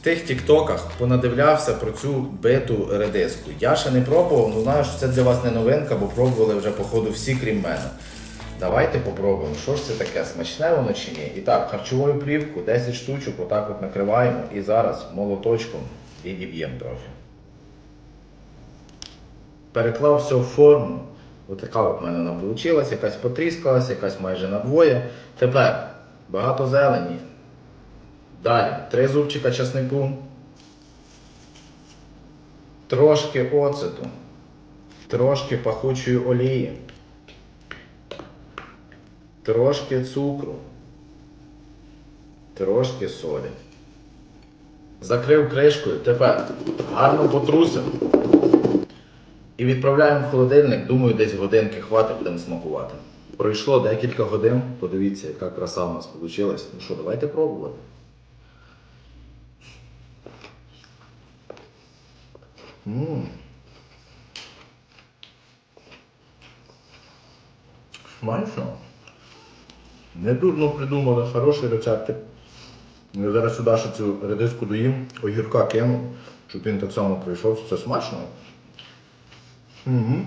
в тих тіктоках понадивлявся про цю биту редиску. Я ще не пробував, але знаю, що це для вас не новинка, бо пробували вже, походу, всі, крім мене. Давайте попробуємо, що ж це таке, смачне воно чи ні. І так, харчовою плівку 10 штучок, отак от накриваємо і зараз молоточком відіб'ємо трохи. Переклав все в форму. Отака от в мене вона вийшла, якась потріскалась, якась майже надвоє. Тепер багато зелені. Далі три зубчика часнику. Трошки оцету. Трошки пахучої олії. Трошки цукру. Трошки солі. Закрив кришкою. Тепер гарно потрусив. І відправляємо в холодильник, думаю, десь годинки хватить, будемо смакувати. Пройшло декілька годин. Подивіться, яка краса у нас вийшла. Ну що, давайте пробувати. Ммм. Смачно. Не дурно придумали, хороші рецепти. Я зараз сюди ще цю редиску доїм, огірка кину, щоб він так само прийшов. Це смачно. Угу.